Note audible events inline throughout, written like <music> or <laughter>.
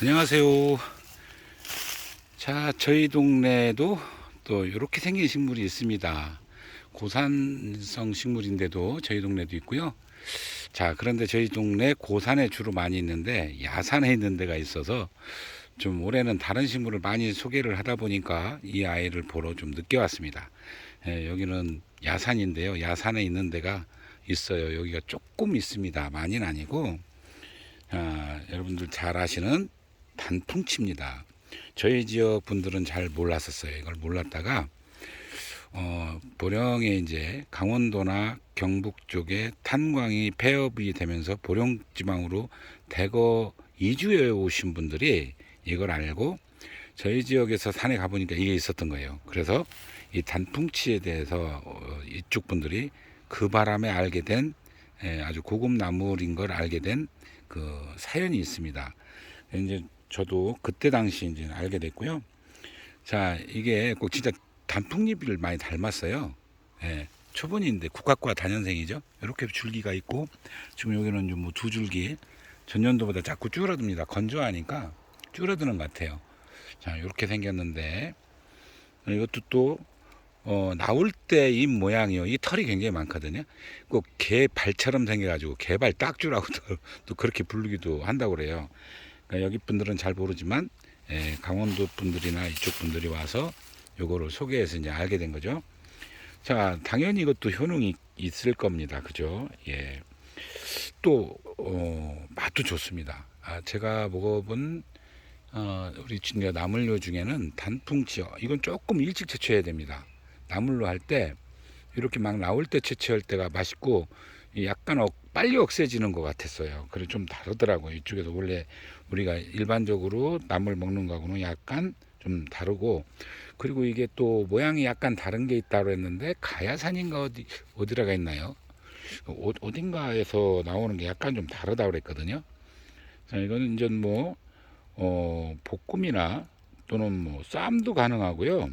안녕하세요. 자, 저희 동네에도 또 이렇게 생긴 식물이 있습니다. 고산성 식물인데도 저희 동네도 있고요. 자, 그런데 저희 동네 고산에 주로 많이 있는데 야산에 있는 데가 있어서 좀 올해는 다른 식물을 많이 소개를 하다 보니까 이 아이를 보러 좀 늦게 왔습니다. 예, 여기는 야산인데요. 야산에 있는 데가 있어요. 여기가 조금 있습니다. 많이는 아니고 아, 여러분들 잘 아시는 단풍치입니다. 저희 지역 분들은 잘 몰랐었어요. 이걸 몰랐다가 어, 보령에 이제 강원도나 경북 쪽에 탄광이 폐업이 되면서 보령 지방으로 대거 이주해 오신 분들이 이걸 알고 저희 지역에서 산에 가보니까 이게 있었던 거예요. 그래서 이 단풍치에 대해서 어, 이쪽 분들이 그 바람에 알게 된 예, 아주 고급 나물인 걸 알게 된 그 사연이 있습니다. 이제 저도 그때 당시 이제 알게 됐고요. 자, 이게 꼭 진짜 단풍잎을 많이 닮았어요. 예, 초본인데 국학과 단연생이죠. 이렇게 줄기가 있고 지금 여기는 좀 뭐 두 줄기 전년도보다 자꾸 줄어듭니다. 건조하니까 줄어드는 것 같아요. 자, 이렇게 생겼는데 이것도 또 어, 나올 때 이 모양이요. 이 털이 굉장히 많거든요. 꼭 개 발처럼 생겨가지고 개발 딱주라고 또, 또 그렇게 부르기도 한다고 그래요. 그러니까 여기 분들은 잘 모르지만 예, 강원도 분들이나 이쪽 분들이 와서 요거를 소개해서 이제 알게 된 거죠. 자, 당연히 이것도 효능이 있을 겁니다. 그죠? 예. 또, 어, 맛도 좋습니다. 아, 제가 먹어본, 어, 우리 진짜 나물류 중에는 단풍치요. 이건 조금 일찍 채취해야 됩니다. 나물로 할 때, 이렇게 막 나올 때 채취할 때가 맛있고, 이 약간 억, 빨리 억세지는 것 같았어요. 그래 좀 다르더라고요. 이쪽에서 원래 우리가 일반적으로 나물 먹는 거하고는 약간 좀 다르고, 그리고 이게 또 모양이 약간 다른 게 있다고 했는데, 가야산인가 어디, 어디라가 있나요? 어, 어딘가에서 나오는 게 약간 좀 다르다고 그랬거든요. 자, 이거는 이제 뭐, 어, 볶음이나 또는 뭐, 쌈도 가능하고요.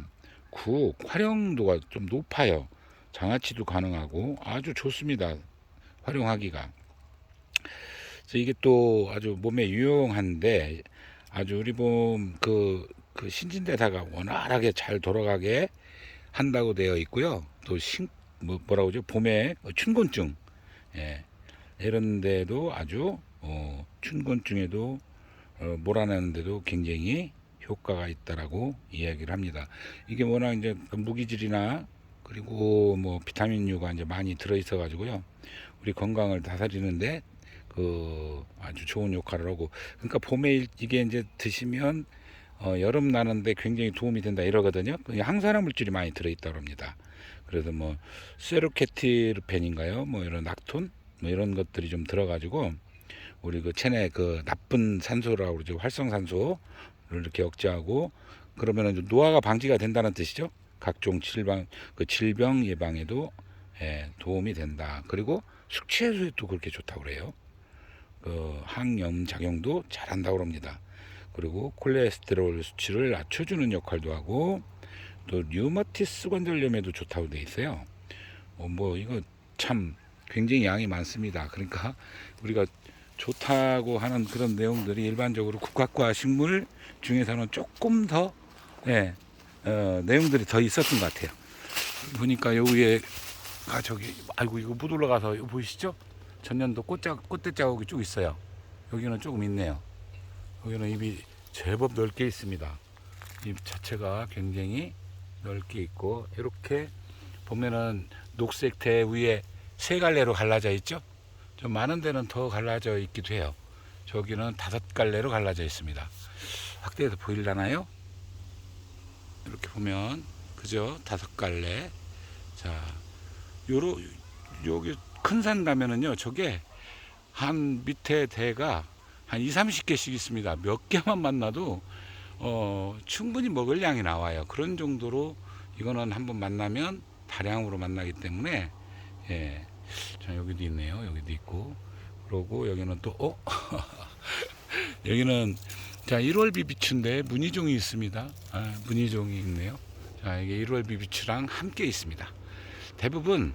국, 활용도가 좀 높아요. 장아찌도 가능하고 아주 좋습니다. 활용하기가. 그래서 이게 또 아주 몸에 유용한데 아주 우리 몸그 그 신진대사가 원활하게 잘 돌아가게 한다고 되어 있고요. 또 신, 뭐, 뭐라고 그러죠? 봄에 춘곤증. 예. 이런 데도 아주, 어, 춘곤증에도, 어, 몰아내는데도 굉장히 효과가 있다라고 이야기를 합니다. 이게 워낙 이제 그 무기질이나 그리고 뭐 비타민류가 이제 많이 들어있어 가지고요. 우리 건강을 다스리는데 그 아주 좋은 역할을 하고 그러니까 봄에 일- 이게 이제 드시면 어, 여름 나는데 굉장히 도움이 된다 이러거든요. 그 항산화 물질이 많이 들어있다고 합니다. 그래서 뭐 세로케티르펜인가요? 뭐 이런 낙톤 뭐 이런 것들이 좀 들어가지고 우리 그 체내 그 나쁜 산소라고 그러죠. 활성산소를 이렇게 억제하고 그러면은 좀 노화가 방지가 된다는 뜻이죠. 각종 질병 그 질병 예방에도 예, 도움이 된다. 그리고 숙취 해소에도 그렇게 좋다고 그래요. 그 항염 작용도 잘한다고 합니다. 그리고 콜레스테롤 수치를 낮춰주는 역할도 하고 또 류마티스 관절염에도 좋다고 돼 있어요. 어, 뭐 이거 참 굉장히 양이 많습니다. 그러니까 우리가 좋다고 하는 그런 내용들이 일반적으로 국학과 식물 중에서는 조금 더 예, 어, 내용들이 더 있었던 것 같아요. 보니까 요 위에 아 저기 아이고 이거 못 올라가서 보이시죠? 전년도 꽃자 꽃대 자국이 쭉 있어요. 여기는 조금 있네요. 여기는 잎이 제법 넓게 있습니다. 잎 자체가 굉장히 넓게 있고 이렇게 보면은 녹색 대 위에 세 갈래로 갈라져 있죠. 좀 많은 데는 더 갈라져 있기도 해요. 저기는 다섯 갈래로 갈라져 있습니다. 확대해서 보일라나요? 이렇게 보면 그죠? 다섯 갈래. 자, 요로 여기 큰 산 가면은요. 저게 한 밑에 대가 한 2, 30개씩 있습니다. 몇 개만 만나도 어, 충분히 먹을 양이 나와요. 그런 정도로 이거는 한번 만나면 다량으로 만나기 때문에 예. 자, 여기도 있네요. 여기도 있고. 그러고 여기는 또 어? <laughs> 여기는 자, 1월 비비추인데 무늬종이 있습니다. 아, 무늬종이 있네요. 자, 이게 1월 비비추랑 함께 있습니다. 대부분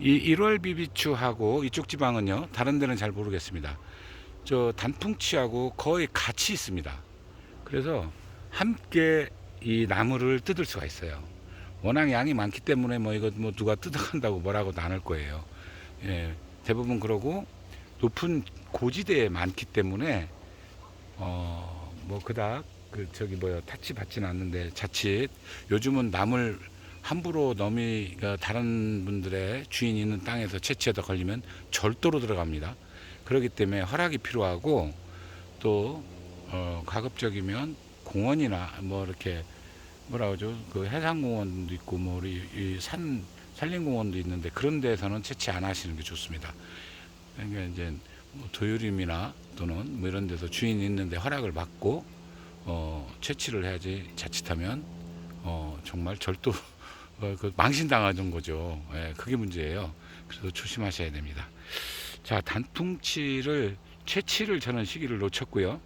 이 1월 비비추하고 이쪽 지방은요. 다른 데는 잘 모르겠습니다. 저 단풍치하고 거의 같이 있습니다. 그래서 함께 이 나무를 뜯을 수가 있어요. 워낙 양이 많기 때문에 뭐 이거 뭐 누가 뜯어간다고 뭐라고도 안 할 거예요. 예, 대부분 그러고 높은 고지대에 많기 때문에 어 뭐 그닥 그 저기 뭐야 타치 받지는 않는데 자칫 요즘은 남을 함부로 넘이 그 다른 분들의 주인 있는 땅에서 채취하다 걸리면 절도로 들어갑니다. 그렇기 때문에 허락이 필요하고 또 어, 가급적이면 공원이나 뭐 이렇게 뭐라 그러죠 그 해상공원도 있고 뭐 우리 이산 산림공원도 있는데 그런 데서는 채취 안 하시는 게 좋습니다. 그러니까 이제 뭐 도요림이나 또는 뭐 이런 데서 주인이 있는데 허락을 받고 어, 채취를 해야지 자칫하면 어, 정말 절도 <laughs> 어, 그 망신당하는 거죠. 예, 그게 문제예요. 그래서 조심하셔야 됩니다. 자, 단풍치를 채취를 저는 시기를 놓쳤고요.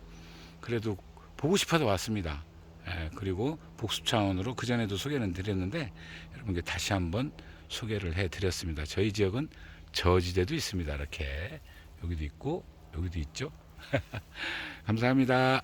그래도 보고 싶어서 왔습니다. 예, 그리고 복습 차원으로 그 전에도 소개는 드렸는데 여러분께 다시 한번 소개를 해드렸습니다. 저희 지역은 저지대도 있습니다. 이렇게 여기도 있고 여기도 있죠. <laughs> 감사합니다.